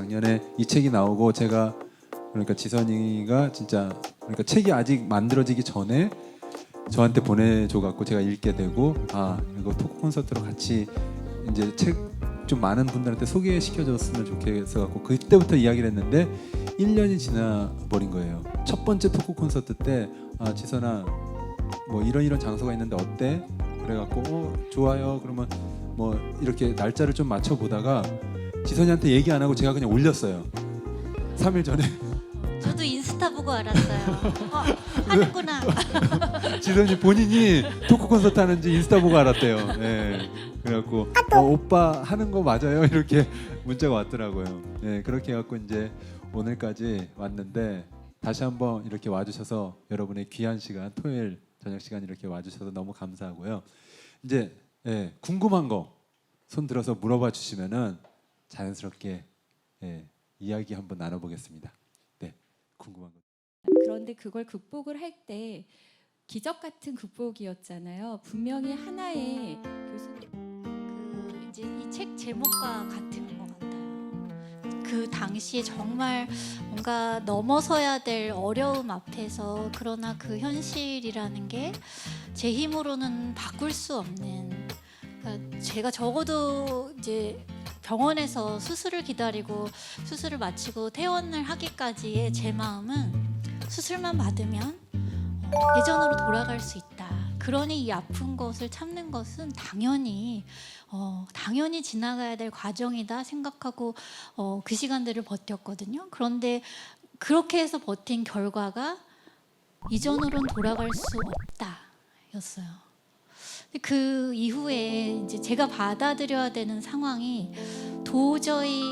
작년에 이 책이 나오고 제가 그러니까 지선이가 진짜 그러니까 책이 아직 만들어지기 전에 저한테 보내줘 갖고 제가 읽게 되고 아 이거 토크 콘서트로 같이 이제 책 좀 많은 분들한테 소개시켜줬으면 좋겠어 갖고 그때부터 이야기를 했는데 1년이 지나 버린 거예요. 첫 번째 토크 콘서트 때 아 지선아 뭐 이런 이런 장소가 있는데 어때? 그래갖고 어 좋아요. 그러면 뭐 이렇게 날짜를 좀 맞춰 보다가 지선이한테 얘기 안 하고 제가 그냥 올렸어요. 3일 전에 저도 인스타 보고 알았어요. 어, 하는구나. 지선이 본인이 토크 콘서트 하는지 인스타 보고 알았대요. 예. 그래갖고 어, 오빠 하는 거 맞아요? 이렇게 문자가 왔더라고요. 예, 그렇게 해갖고 이제 오늘까지 왔는데 다시 한번 이렇게 와주셔서 여러분의 귀한 시간 토요일 저녁 시간 이렇게 와주셔서 너무 감사하고요. 이제 예, 궁금한 거 손 들어서 물어봐 주시면은 자연스럽게 예, 이야기 한번 나눠보겠습니다. 네, 궁금한 거. 그런데 그걸 극복을 할 때 기적 같은 극복이었잖아요. 분명히 하나의 교수님 그 이제 이 책 제목과 같은 것 같아요. 그 당시에 정말 뭔가 넘어서야 될 어려움 앞에서 그러나 그 현실이라는 게 제 힘으로는 바꿀 수 없는 그러니까 제가 적어도 이제 병원에서 수술을 기다리고 수술을 마치고 퇴원을 하기까지의 제 마음은 수술만 받으면 어, 예전으로 돌아갈 수 있다. 그러니 이 아픈 것을 참는 것은 당연히 어, 당연히 지나가야 될 과정이다 생각하고 어, 그 시간들을 버텼거든요. 그런데 그렇게 해서 버틴 결과가 이전으로는 돌아갈 수 없다였어요. 그 이후에 이제 제가 받아들여야 되는 상황이 도저히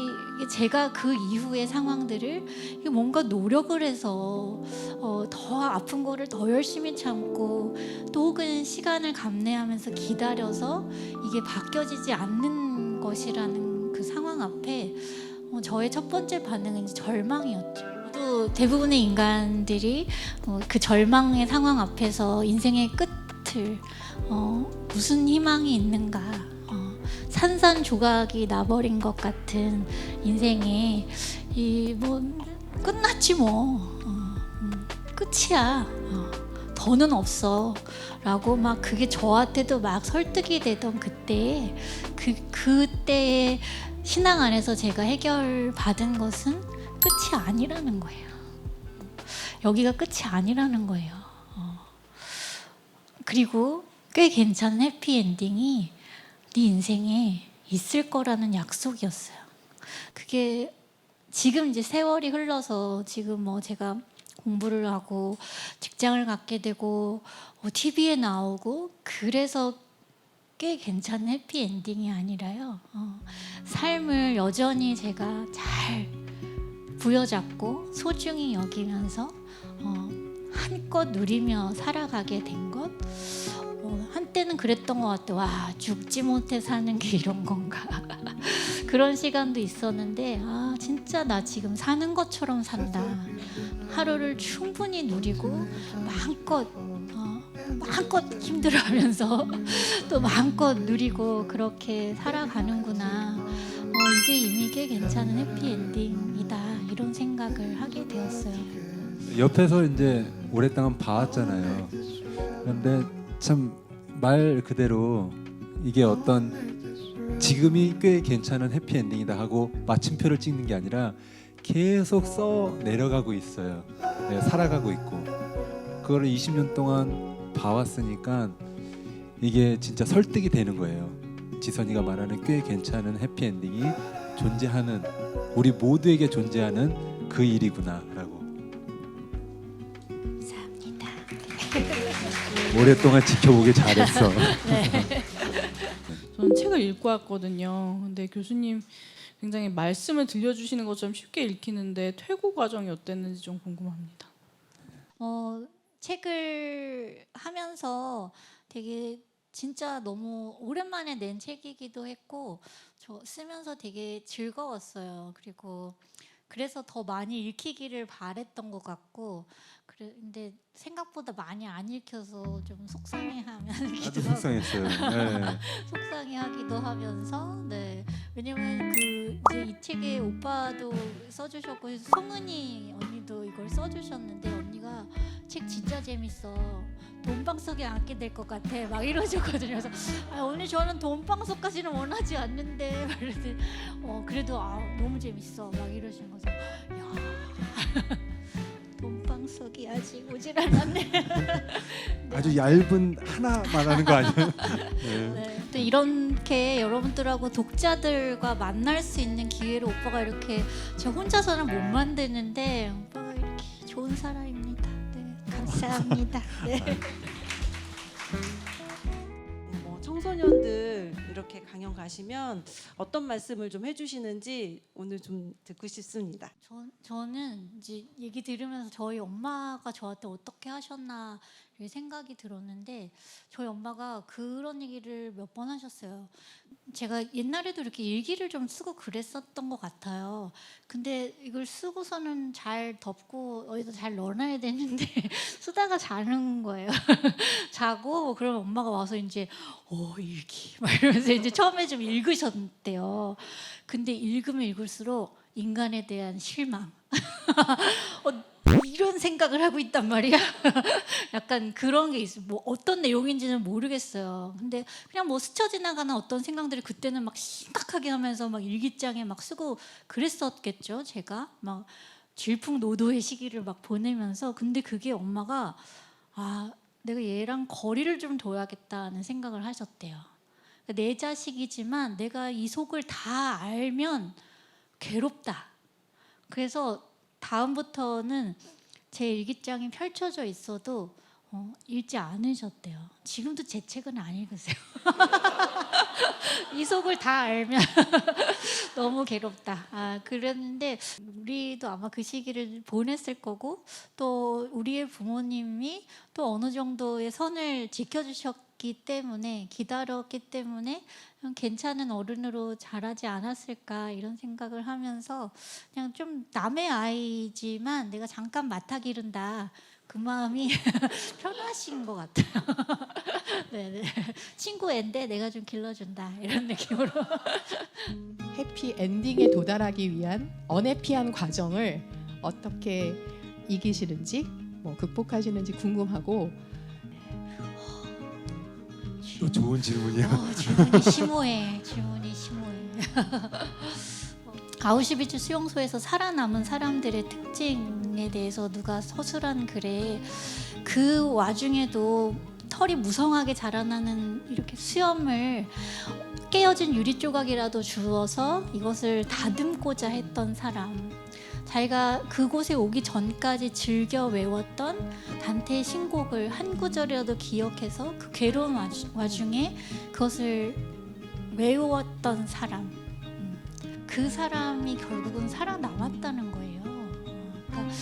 제가 그 이후의 상황들을 뭔가 노력을 해서 어, 더 아픈 거를 더 열심히 참고 또 혹은 시간을 감내하면서 기다려서 이게 바뀌어지지 않는 것이라는 그 상황 앞에 어, 저의 첫 번째 반응은 절망이었죠. 또 대부분의 인간들이 어, 그 절망의 상황 앞에서 인생의 끝 을 어, 무슨 희망이 있는가 어, 산산조각이 나버린 것 같은 인생에 이 뭐 끝났지 뭐 어, 음, 끝이야 어, 더는 없어 라고 막 그게 저한테도 막 설득이 되던 그때 그 그때의 신앙 안에서 제가 해결 받은 것은 끝이 아니라는 거예요. 여기가 끝이 아니라는 거예요. 어. 그리고 꽤 괜찮은 해피 엔딩이 네 인생에 있을 거라는 약속이었어요. 그게 지금 이제 세월이 흘러서 지금 뭐 제가 공부를 하고 직장을 갖게 되고 어, TV에 나오고 그래서 꽤 괜찮은 해피 엔딩이 아니라요. 어, 삶을 여전히 제가 잘 부여잡고 소중히 여기면서 어, 한껏 누리며 살아가게 된 것. 어, 한때는 그랬던 것 같아. 와 죽지 못해 사는 게 이런 건가. 그런 시간도 있었는데 아 진짜 나 지금 사는 것처럼 산다. 하루를 충분히 누리고 마음껏 어, 마음껏 힘들어하면서 또 마음껏 누리고 그렇게 살아가는구나. 어, 이게 이미 꽤 괜찮은 해피엔딩이다 이런 생각을 하게 되었어요. 옆에서 이제 오랫동안 봐왔잖아요. 그런데 참 말 그대로 이게 어떤 지금이 꽤 괜찮은 해피엔딩이다 하고 마침표를 찍는 게 아니라 계속 써 내려가고 있어요. 네, 살아가고 있고 그거를 20년 동안 봐왔으니까 이게 진짜 설득이 되는 거예요. 지선이가 말하는 꽤 괜찮은 해피엔딩이 존재하는 우리 모두에게 존재하는 그 일이구나라고. 오랫동안 지켜보길 잘했어. 저는 책을 읽고 왔거든요. 근데 교수님 굉장히 말씀을 들려주시는 것처럼 쉽게 읽히는데 퇴고 과정이 어땠는지 좀 궁금합니다. 어, 책을 하면서 되게 진짜 너무 오랜만에 낸 책이기도 했고 저 쓰면서 되게 즐거웠어요. 그리고 그래서 더 많이 읽히기를 바랬던 것 같고 그래 근데 생각보다 많이 안 읽혀서 좀 속상해하면 아주 속상했어요. 네. 속상해하기도 하면서 네 왜냐면 그그 이제 이 책에 오빠도 써주셨고 송은이 언니도 이걸 써주셨는데 언니가 책 진짜 재밌어 돈방 속에 앉게 될 것 같아 막 이러셨거든요. 그래서 아, 언니 저는 돈방 속까지는 원하지 않는데 막 이러더니 어 그래도 아, 너무 재밌어 막 이러시는 거죠. 야 속이 아직 오질 않았네. 아주 얇은 하나 말하는 거 아니에요? 네. 네. 또 이렇게 여러분들하고 독자들과 만날 수 있는 기회를 오빠가 이렇게 저 혼자서는 못 만드는데 오빠가 이렇게 좋은 사람입니다. 네, 감사합니다. 네. 뭐 청소년들 강연 가시면 어떤 말씀을 좀 해주시는지 오늘 좀 듣고 싶습니다. 저, 저는 이제 얘기 들으면서 저희 엄마가 저한테 어떻게 하셨나 이 생각이 들었는데 저희 엄마가 그런 얘기를 몇 번 하셨어요. 제가 옛날에도 이렇게 일기를 좀 쓰고 그랬었던 것 같아요. 근데 이걸 쓰고서는 잘 덮고 어디다 잘 넣어놔야 되는데 쓰다가 자는 거예요. 자고 그러면 엄마가 와서 이제 어 일기 막 이러면서 이제 처음에 좀 읽으셨대요. 근데 읽으면 읽을수록 인간에 대한 실망. 어, 이런 생각을 하고 있단 말이야. 약간 그런 게 있어. 뭐 어떤 내용인지는 모르겠어요. 근데 그냥 뭐 스쳐 지나가는 어떤 생각들을 그때는 막 심각하게 하면서 막 일기장에 막 쓰고 그랬었겠죠. 제가 막 질풍노도의 시기를 막 보내면서 근데 그게 엄마가 아 내가 얘랑 거리를 좀 둬야겠다는 생각을 하셨대요. 내 자식이지만 내가 이 속을 다 알면 괴롭다. 그래서 다음부터는 제 일기장이 펼쳐져 있어도 어, 읽지 않으셨대요. 지금도 제 책은 안 읽으세요. 이 속을 다 알면 너무 괴롭다. 아, 그랬는데 우리도 아마 그 시기를 보냈을 거고 또 우리의 부모님이 또 어느 정도의 선을 지켜주셨 기 때문에 기다렸기 때문에 괜찮은 어른으로 자라지 않았을까 이런 생각을 하면서 그냥 좀 남의 아이지만 내가 잠깐 맡아 기른다 그 마음이 편하신 것 같아요. 네네 친구 앤데 내가 좀 길러준다 이런 느낌으로. 해피 엔딩에 도달하기 위한 언해피한 과정을 어떻게 이기시는지 뭐 극복하시는지 궁금하고 또 좋은 질문이야. 어, 질문이 심오해. 질문이 심오해. 어, 아우슈비츠 수용소에서 살아남은 사람들의 특징에 대해서 누가 서술한 글에 그 와중에도 털이 무성하게 자라나는 이렇게 수염을 깨어진 유리 조각이라도 주어서 이것을 다듬고자 했던 사람. 자기가 그곳에 오기 전까지 즐겨 외웠던 단테의 신곡을 한 구절이라도 기억해서 그 괴로운 와중에 그것을 외웠던 사람. 음. 그 사람이 결국은 살아남았다는 거예요. 어, 그러니까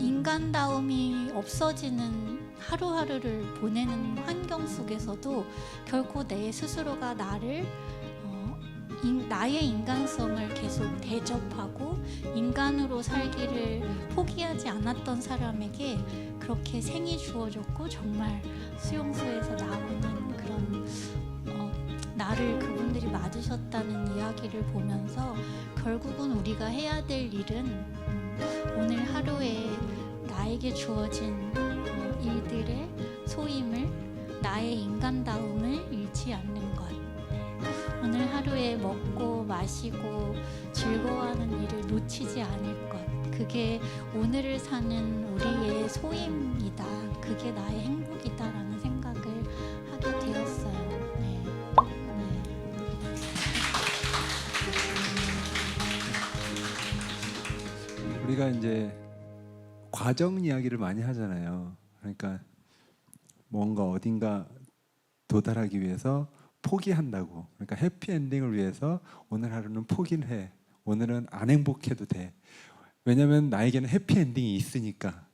인간다움이 없어지는 하루하루를 보내는 환경 속에서도 결코 내 스스로가 나를 어, 인- 나의 인간성을 계속 대접하고 인간으로 살기를 포기하지 않았던 사람에게 그렇게 생이 주어졌고 정말 수용소에서 나오는 그런 어, 나를 그분들이 맞으셨다는 이야기를 보면서 결국은 우리가 해야 될 일은 음, 오늘 하루에 나에게 주어진 어, 일들의 소임을 나의 인간다움을 잃지 않는 것 네. 오늘 하루에 먹고 마시고 즐거워하는 일을 놓치지 않을 것 그게 오늘을 사는 우리의 소임이다 그게 나의 행복이다라는 생각을 하게 되었어요 네. 네. 우리가 이제 과정 이야기를 많이 하잖아요. 그러니까 뭔가 어딘가 도달하기 위해서 포기한다고. 그러니까 해피 엔딩을 위해서 오늘 하루는 포기를 해. 오늘은 안 행복해도 돼. 왜냐하면 나에게는 해피 엔딩이 있으니까.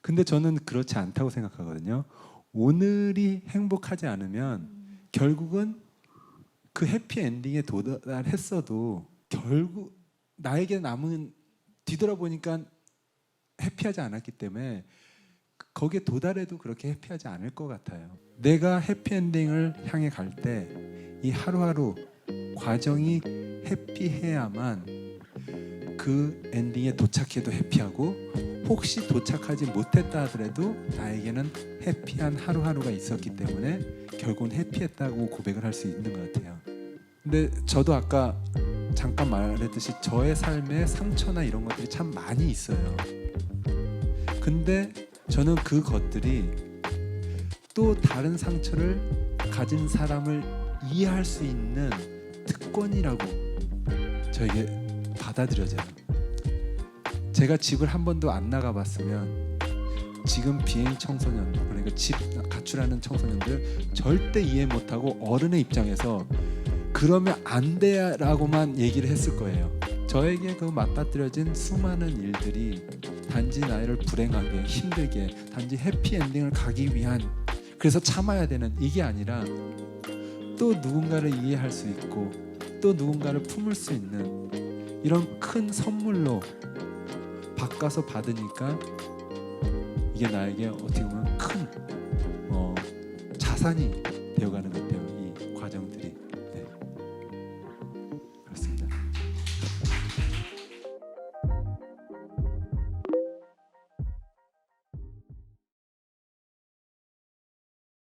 근데 저는 그렇지 않다고 생각하거든요. 오늘이 행복하지 않으면 결국은 그 해피 엔딩에 도달했어도 결국 나에게 남은 뒤돌아보니까 해피하지 않았기 때문에 거기에 도달해도 그렇게 해피하지 않을 것 같아요. 내가 해피엔딩을 향해 갈 때 이 하루하루 과정이 해피해야만 그 엔딩에 도착해도 해피하고 혹시 도착하지 못했다 하더라도 나에게는 해피한 하루하루가 있었기 때문에 결국은 해피했다고 고백을 할 수 있는 것 같아요. 근데 저도 아까 잠깐 말했듯이 저의 삶에 상처나 이런 것들이 참 많이 있어요. 근데 저는 그 것들이 또 다른 상처를 가진 사람을 이해할 수 있는 특권이라고 저에게 받아들여져요. 제가 집을 한 번도 안 나가봤으면 지금 비행 청소년 그러니까 집 가출하는 청소년들 절대 이해 못하고 어른의 입장에서 그러면 안 돼라고만 얘기를 했을 거예요. 저에게 그 맞닥뜨려진 수많은 일들이 단지 나를 불행하게 힘들게 단지 해피 엔딩을 가기 위한 그래서 참아야 되는 이게 아니라 또 누군가를 이해할 수 있고 또 누군가를 품을 수 있는 이런 큰 선물로 바꿔서 받으니까 이게 나에게 어떻게 보면 큰 어, 자산이 되어가는 것